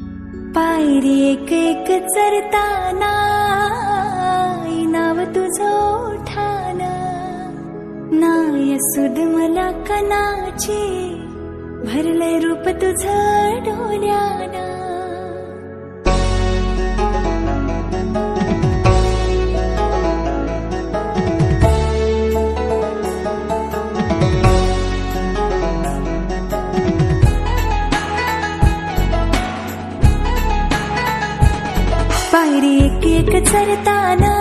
पायरी एक एक चरताना नाव तुझो ठाना नाय सुद मला कनाची भरलंय रूप तुझं डोल्याना पायरी एक एक चरताना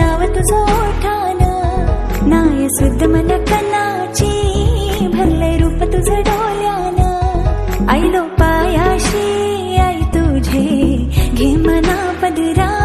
नाव तुझं ओठान. नाय सुद्ध मला कनाची भरलंय रूप तुझं आई लो पायाशी आई तुझे घे मना पदरा.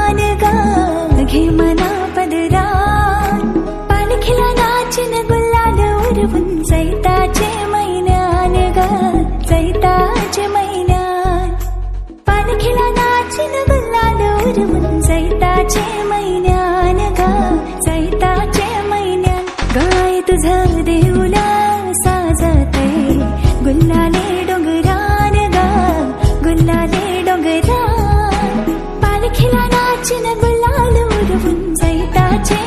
కాచిన గులాలు ఉరువుంజై దాచే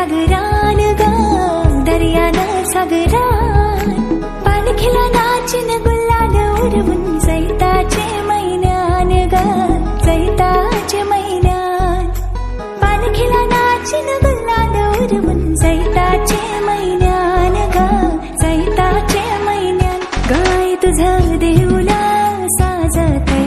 दर्यान सागरान ग दर्यान सागरान पालखीला नाचिन गुल्लाल उरवून चैताचे मैन्यान ग चैताचे मैन्यान पालखीला नाचिन गुल्लाल उरवून चैताचे मैन्यान गा चैताचे मैन्यान गाय तुझं देऊला साजते